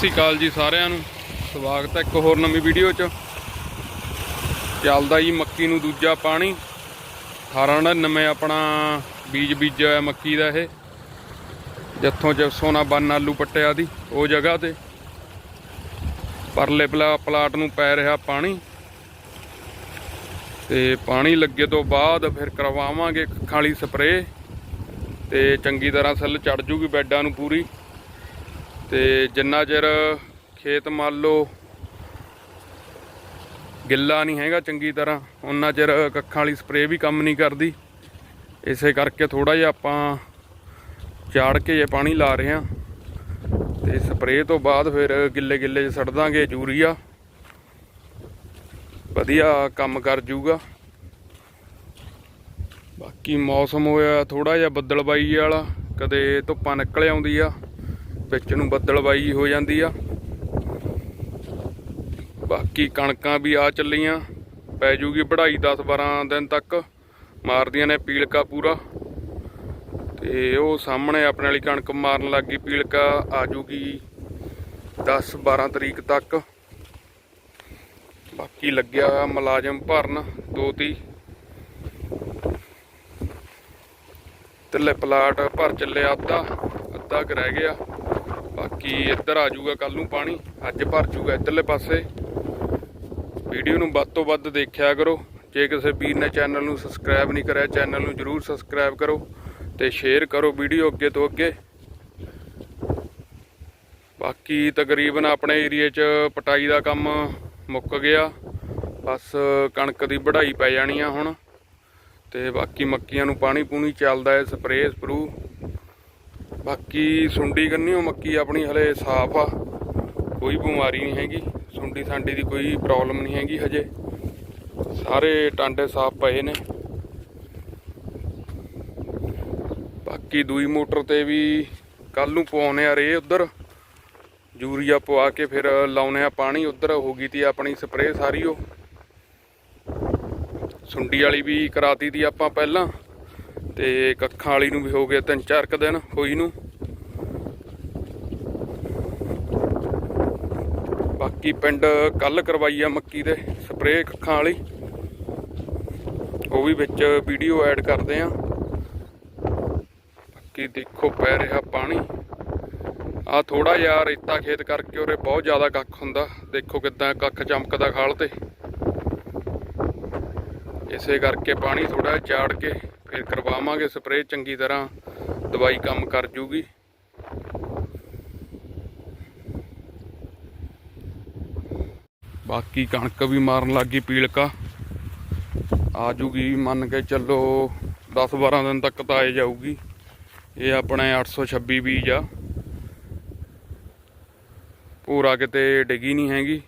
ਸਤਿ ਸ਼੍ਰੀ ਅਕਾਲ ਜੀ ਸਾਰਿਆਂ ਨੂੰ। ਸਵਾਗਤ ਹੈ ਇੱਕ ਹੋਰ ਨਵੀਂ ਵੀਡੀਓ 'ਚ। ਚੱਲਦਾ ਜੀ ਮੱਕੀ ਨੂੰ ਦੂਜਾ ਪਾਣੀ। 1899 ਆਪਣਾ ਬੀਜ ਬੀਜਿਆ ਹੋਇਆ ਮੱਕੀ ਦਾ ਇਹ। ਜਿੱਥੋਂ ਚ ਸੋਨਾ ਬੰਨ ਆਲੂ ਪੱਟਿਆ ਦੀ, ਉਹ ਜਗ੍ਹਾ ਤੇ। ਪਰਲੇ ਪਲਾ, ਪਲਾਟ ਨੂੰ ਪੈ ਰਿਹਾ ਪਾਣੀ। ਤੇ ਪਾਣੀ ਲੱਗੇ ਤੋਂ ਬਾਅਦ ਫਿਰ ਕਰਵਾਵਾਂਗੇ ਖਾਲੀ ਸਪਰੇਅ। ਤੇ ਚੰਗੀ ਤਰ੍ਹਾਂ ਸੈੱਲ ਚੜ ਜੂਗੀ ਬੈੱਡਾਂ ਨੂੰ ਪੂਰੀ। ਤੇ ਜਿੰਨਾ ਚਿਰ ਖੇਤ ਮੰਨ ਲਓ ਗਿੱਲਾ ਨਹੀਂ ਹੈਗਾ ਚੰਗੀ ਤਰ੍ਹਾਂ ਉਹਨਾਂ ਚਿਰ ਕੱਖਾਂ ਵਾਲੀ ਸਪਰੇਅ ਵੀ ਕੰਮ ਨਹੀਂ ਕਰਦੀ। ਇਸੇ ਕਰਕੇ ਥੋੜਾ ਜਿਹਾ ਆਪਾਂ ਚਾੜ ਕੇ ਜੇ ਪਾਣੀ ਲਾ ਰਹੇ ਹਾਂ ਤੇ ਸਪਰੇਅ ਤੋਂ ਬਾਅਦ ਫਿਰ ਗਿੱਲੇ ਗਿੱਲੇ 'ਚ ਸੜ ਦਾਂਗੇ ਯੂਰੀਆ। ਵਧੀਆ ਕੰਮ ਕਰ ਜੂਗਾ। ਬਾਕੀ ਮੌਸਮ ਹੋਇਆ ਥੋੜਾ ਜਿਹਾ ਬੱਦਲਬਾਈ ਵਾਲਾ, ਕਦੇ ਧੁੱਪਾਂ ਨਿਕਲ ਆਉਂਦੀ ਆ। ਵਿੱਚ ਨੂੰ ਬੱਦਲਬਾਈ ਹੋ ਜਾਂਦੀ ਆ। ਬਾਕੀ ਕਣਕਾਂ ਵੀ ਆ ਚੱਲੀਆਂ। ਪੈ ਜੂਗੀ ਵਢਾਈ 10 12 ਦਿਨ ਤੱਕ। ਮਾਰਦੀਆਂ ਨੇ ਪੀਲਕਾ ਪੂਰਾ। ਤੇ ਉਹ ਸਾਹਮਣੇ ਆਪਣੇ ਵਾਲੀ ਕਣਕ ਮਾਰਨ ਲੱਗੀ ਪੀਲਕਾ ਆ ਜੂਗੀ 10 12 ਤਰੀਕ ਤੱਕ। ਬਾਕੀ ਲੱਗਿਆ ਹੋਇਆ ਮੁਲਾਜ਼ਮ ਭਰਨ ਦੋ ਤੀ ਤਿੱਲੇ ਪਲਾਟ ਭਰ ਚੱਲਿਆ ਅੱਧਾ। ਅੱਧਾ ਕੁ ਰਹਿ ਗਿਆ। ਬਾਕੀ ਇੱਧਰ ਆ ਜਾਊਗਾ ਕੱਲ ਨੂੰ ਪਾਣੀ, ਅੱਜ ਭਰ ਜੂਗਾ ਇੱਧਰਲੇ ਪਾਸੇ। ਵੀਡੀਓ ਨੂੰ ਵੱਧ ਤੋਂ ਵੱਧ ਦੇਖਿਆ ਕਰੋ। ਜੇ ਕਿਸੇ ਵੀਰ ਨੇ ਚੈਨਲ ਨੂੰ ਸਬਸਕ੍ਰਾਈਬ ਨਹੀਂ ਕਰਿਆ, ਚੈਨਲ ਨੂੰ ਜਰੂਰ ਸਬਸਕ੍ਰਾਈਬ ਕਰੋ ਤੇ ਸ਼ੇਅਰ ਕਰੋ ਵੀਡੀਓ ਅੱਗੇ ਤੋਂ ਅੱਗੇ। ਬਾਕੀ ਤਕਰੀਬਨ ਆਪਣੇ ਏਰੀਏ 'ਚ ਪਟਾਈ ਦਾ ਕੰਮ ਮੁੱਕ ਗਿਆ। ਬਸ ਕਣਕ ਦੀ ਵਢਾਈ ਪੈ ਜਾਣੀ ਆ ਹੁਣ। ਤੇ ਬਾਕੀ ਮੱਕੀਆਂ ਨੂੰ ਪਾਣੀ ਪੂਣੀ ਚੱਲਦਾ ਹੈ ਸਪਰੇਅ ਸਪਰੂ ਬਾਕੀ ਸੁੰਡੀ ਕੰਨੀਓ ਮੱਕੀ ਆਪਣੀ ਹਲੇ ਸਾਫ਼ ਆ, ਕੋਈ ਬਿਮਾਰੀ ਨਹੀਂ ਹੈਗੀ, ਸੁੰਡੀ ਸਾਂਡੀ ਦੀ ਕੋਈ ਪ੍ਰੋਬਲਮ ਨਹੀਂ ਹੈਗੀ ਹਜੇ। ਸਾਰੇ ਟਾਂਡੇ ਸਾਫ਼ ਪਏ ਨੇ। ਬਾਕੀ ਦੂਈ ਮੋਟਰ ਤੇ ਵੀ ਕੱਲ ਨੂੰ ਪਵਾਉਣੇ ਆ ਰੇ ਉਧਰ। ਯੂਰੀਆ ਪਵਾ ਕੇ ਫਿਰ ਲਾਉਣੇ ਆ ਪਾਣੀ, ਉਧਰ ਹੋ ਗਈ ਤੀ ਆਪਣੀ ਸਪਰੇਅ ਸਾਰੀ ਉਹ। ਸੁੰਡੀ ਵਾਲੀ ਵੀ ਕਰਾਤੀ ਤੀ ਆਪਾਂ ਪਹਿਲਾਂ। ਤੇ ਕੱਖਾਂ ਵਾਲੀ ਨੂੰ ਵੀ ਹੋ ਗਿਆ ਤਿੰਨ ਚਾਰ ਕ ਦਿਨ, ਹੋਈ ਨੂੰ। ਬਾਕੀ ਪਿੰਡ ਕੱਲ ਕਰਵਾਈ ਆ ਮੱਕੀ ਦੇ ਸਪਰੇਅ ਕੱਖਾਂ ਵਾਲੀ। ਉਹ ਵੀ ਵਿੱਚ ਵੀਡੀਓ ਐਡ ਕਰਦੇ ਆ। ਬਾਕੀ ਦੇਖੋ ਪੈ ਰਿਹਾ ਪਾਣੀ। ਆ ਥੋੜਾ ਜਿਹਾ ਰੇਤਾ ਖੇਤ ਕਰਕੇ ਉਰੇ ਬਹੁਤ ਜ਼ਿਆਦਾ ਕੱਖ ਹੁੰਦਾ। ਦੇਖੋ ਕਿਦਾਂ ਕੱਖ ਚਮਕਦਾ ਖਾਲ ਤੇ। ਇਸੇ ਕਰਕੇ ਪਾਣੀ ਥੋੜਾ ਚਾੜ ਕੇ ਫਿਰ ਕਰਵਾਵਾਂਗੇ ਸਪਰੇਅ ਚੰਗੀ ਤਰ੍ਹਾਂ, ਦਵਾਈ ਕੰਮ ਕਰ ਜੂਗੀ। ਬਾਕੀ ਕਣਕ ਵੀ ਮਾਰਨ ਲੱਗੀ ਪੀਲਕਾ। ਆ ਜੂਗੀ, ਮੰਨ ਕੇ ਚੱਲੋ 10 12 ਦਿਨ ਤੱਕ ਤਾਂ ਆਏ ਜਾਊਗੀ। ਇਹ ਆਪਣੇ 826 ਬੀਜ ਆ। ਪੂਰਾ ਕਿਤੇ ਡਿੱਗੀ ਨਹੀਂ ਹੈਗੀ।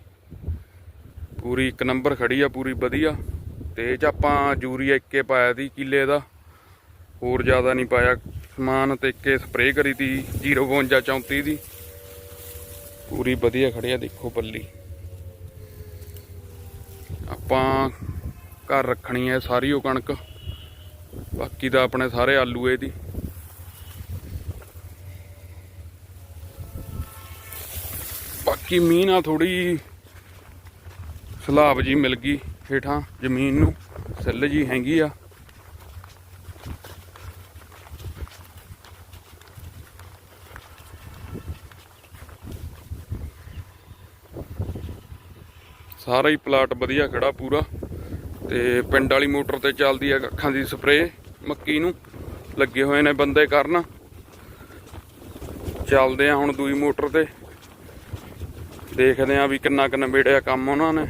ਪੂਰੀ ਇੱਕ ਨੰਬਰ ਖੜੀ ਆ, ਪੂਰੀ ਵਧੀਆ। ਤੇ ਚ ਆਪਾਂ ਯੂਰੀਆ ਇੱਕੇ ਪਾਇਆ ਸੀ ਕਿੱਲੇ ਦਾ ਹੋਰ ਜ਼ਿਆਦਾ ਨਹੀਂ ਪਾਇਆ। ਸਮਾਨ ਤੇ ਇੱਕੇ ਸਪਰੇਅ ਕਰੀ ਤੀ 052 34 ਦੀ। ਪੂਰੀ ਵਧੀਆ ਖੜਿਆ ਦੇਖੋ ਪੱਲੀ। ਆਪਾਂ ਘਰ ਰੱਖਣੀ ਹੈ ਸਾਰੀ ਉਹ ਕਣਕ। ਬਾਕੀ ਤਾਂ ਆਪਣੇ ਸਾਰੇ ਆਲੂ ਇਹਦੀ ਬਾਕੀ ਮੀਂਹ ਨਾਲ ਥੋੜੀ ਸਲਾਬ ਜੀ ਮਿਲ ਗਈ ਹੇਠਾਂ ਜ਼ਮੀਨ ਨੂੰ। ਸਿੱਲ ਜੀ ਹੈਗੀ ਆ। ਸਾਰਾ ਹੀ ਪਲਾਟ ਵਧੀਆ ਖੜਾ ਪੂਰਾ। ਤੇ ਪਿੰਡ ਵਾਲੀ ਮੋਟਰ ਤੇ ਚੱਲਦੀ ਹੈ ਅੱਖਾਂ ਦੀ ਸਪਰੇਅ, ਮੱਕੀ ਨੂੰ। ਲੱਗੇ ਹੋਏ ਨੇ ਬੰਦੇ ਕਰਨ। ਚੱਲਦੇ ਆ ਹੁਣ ਦੂਈ ਮੋਟਰ ਤੇ। ਦੇਖਦੇ ਆ ਵੀ ਕਿੰਨਾ ਕਿੰਨਾ ਵੇੜਿਆ ਕੰਮ ਉਹਨਾਂ ਨੇ।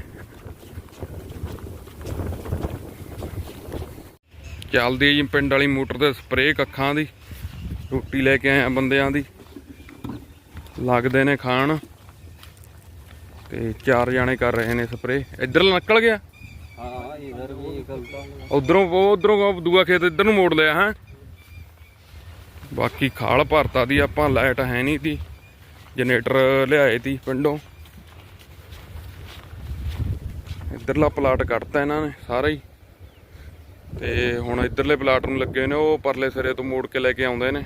ਚੱਲਦੀ ਜੀ ਪਿੰਡ ਵਾਲੀ ਮੋਟਰ ਤੇ ਸਪਰੇਅ ਕੱਖਾਂ ਦੀ। ਰੋਟੀ ਲੈ ਕੇ ਆਏ ਆ ਬੰਦਿਆਂ ਦੀ। ਲੱਗਦੇ ਨੇ ਖਾਣ। ਤੇ ਚਾਰ ਜਾਣੇ ਕਰ ਰਹੇ ਨੇ ਸਪਰੇ ਇੱਧਰ ਨਿਕਲ ਗਿਆ। ਹਾਂ ਇੱਧਰ ਵੀ ਨਿਕਲਦਾ ਉਧਰੋਂ ਉਹ ਉਧਰੋਂ ਦੂਆ ਖੇਤ ਇੱਧਰ ਨੂੰ ਮੋੜ ਲਿਆ ਹੈ। ਬਾਕੀ ਖਾਲ ਭਰਤਾ ਦੀ ਆਪਾਂ ਲਾਈਟ ਹੈ ਨਹੀਂ ਦੀ ਜਨਰੇਟਰ ਲਿਆਏ ਤੀ ਪਿੰਡੋਂ। ਇਧਰਲਾ ਪਲਾਟ ਕੱਟਤਾ ਇਹਨਾਂ ਨੇ ਸਾਰਾ ਹੀ। ਤੇ ਹੁਣ ਇੱਧਰਲੇ ਪਲਾਟ ਨੂੰ ਲੱਗੇ ਨੇ ਉਹ ਪਰਲੇ ਸਿਰੇ ਤੋਂ ਮੋੜ ਕੇ ਲੈ ਕੇ ਆਉਂਦੇ ਨੇ।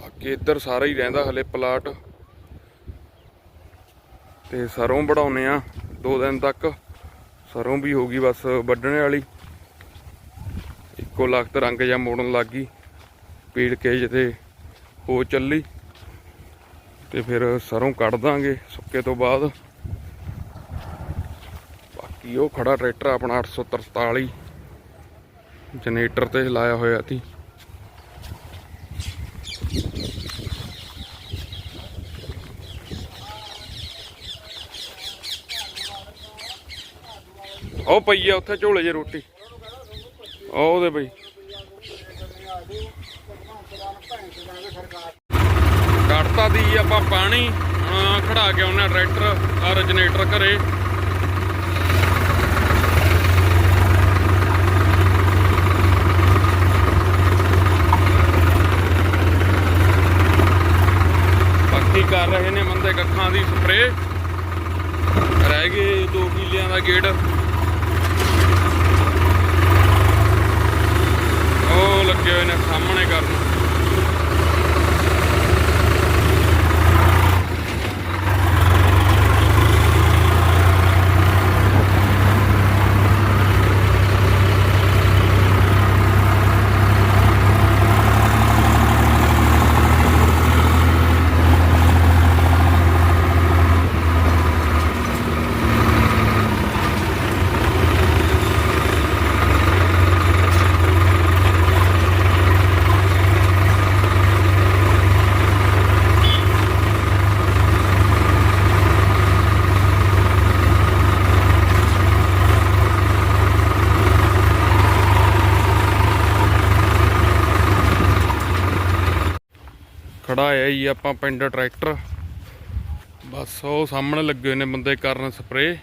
ਬਾਕੀ ਇਧਰ ਸਾਰਾ ਹੀ ਰਹਿੰਦਾ ਹਲੇ ਪਲਾਟ। ਤੇ ਸਰੋਂ ਵਢਾਉਨੇ ਆ, ਦੋ ਦਿਨ ਤੱਕ। ਸਰੋਂ ਵੀ ਹੋ ਗਈ ਬਸ ਵੱਢਣੇ ਵਾਲੀ। ਇੱਕੋ ਲਖਤ ਰੰਗ ਜਾਂ ਮੋੜਨ ਲੱਗ ਗਈ। ਪੀੜ ਕੇ ਜਿੱਤੇ ਹੋ ਚੱਲੀ। ਤੇ ਫਿਰ ਸਰੋਂ ਕੱਢ ਦਾਂਗੇ ਸੁੱਕੇ ਤੋਂ ਬਾਅਦ। ਬਾਕੀ ਉਹ ਖੜਾ ਟਰੈਕਟਰ ਆਪਣਾ 843 ਜਨਰੇਟਰ ਤੇ ਲਾਇਆ ਹੋਇਆ ਸੀ। ਉਹ ਪਈ ਆ ਉੱਥੇ ਝੋਲੇ 'ਚ ਰੋਟੀ। ਉਹ ਉਹਦੇ ਬਈ ਕੱਢਤਾ ਦੀ ਆਪਾਂ ਪਾਣੀ ਹੁਣ ਖੜਾ ਕੇ ਆਉਣਾ ਟਰੈਕਟਰ ਆ ਜਨਰੇਟਰ ਘਰੇ। ਬਾਕੀ ਕਰ ਰਹੇ ਨੇ ਬੰਦੇ ਕੱਖਾਂ ਦੀ ਸਪਰੇ ਰਹਿ ਗਏ 2 ਕਿੱਲਿਆਂ ਦਾ ਗੇਟ ਉਹ ਲੱਗੇ ਹੋਏ ਨੇ ਸਾਹਮਣੇ ਕਰਨ ਖੜਾ ਹੈ ਆਪਾਂ ਪਿੰਡ ਟਰੈਕਟਰ। ਬਸ ਉਹ ਸਾਹਮਣੇ ਲੱਗੇ ਨੇ ਬੰਦੇ ਕਰਨ ਸਪਰੇ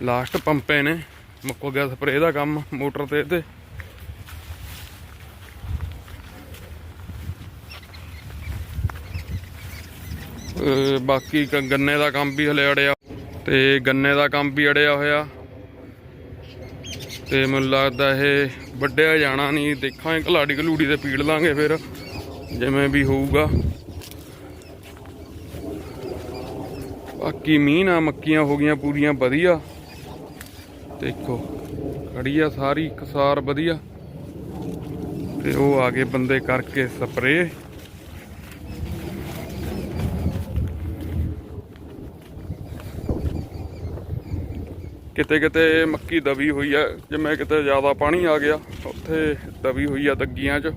ਲਾਸਟ ਪੰਪੇ ਨੇ, ਮੁੱਕ ਗਿਆ ਸਪਰੇ ਦਾ ਕੰਮ ਮੋਟਰ ਤੇ ਤੇ। ਬਾਕੀ ਗੰਨੇ ਦਾ ਕੰਮ ਵੀ ਹਲੇ ਅੜਿਆ, ਤੇ ਗੰਨੇ ਦਾ ਕੰਮ ਵੀ ਅੜਿਆ ਹੋਇਆ। ਤੇ ਮੈਨੂੰ ਲੱਗਦਾ ਇਹ ਵੱਡਿਆ ਜਾਣਾ ਨਹੀਂ, ਦੇਖਾਂਗੇ ਕਲਾੜੀ ਕਲੂੜੀ ਤੇ ਪੀੜ ਲਾਂਗੇ ਫਿਰ। ਜਿਵੇਂ ਵੀ ਹੋਊਗਾ। ਬਾਕੀ ਮੀਂਹ ਨਾਲ ਮੱਕੀਆਂ ਹੋ ਗਈਆਂ ਪੂਰੀਆਂ ਵਧੀਆ। ਦੇਖੋ, ਖੜੀ ਆ ਸਾਰੀ ਕਸਾਰ ਵਧੀਆ। ਤੇ ਉਹ ਆ ਗਏ ਬੰਦੇ ਕਰਕੇ ਸਪਰੇ। ਕਿਤੇ ਕਿਤੇ ਮੱਕੀ ਦਬੀ ਹੋਈ ਆ, ਜਿਵੇਂ ਕਿਤੇ ਜ਼ਿਆਦਾ ਪਾਣੀ ਆ ਗਿਆ, ਉੱਥੇ ਦਬੀ ਹੋਈ ਆ ਦੱਗੀਆਂ 'ਚ।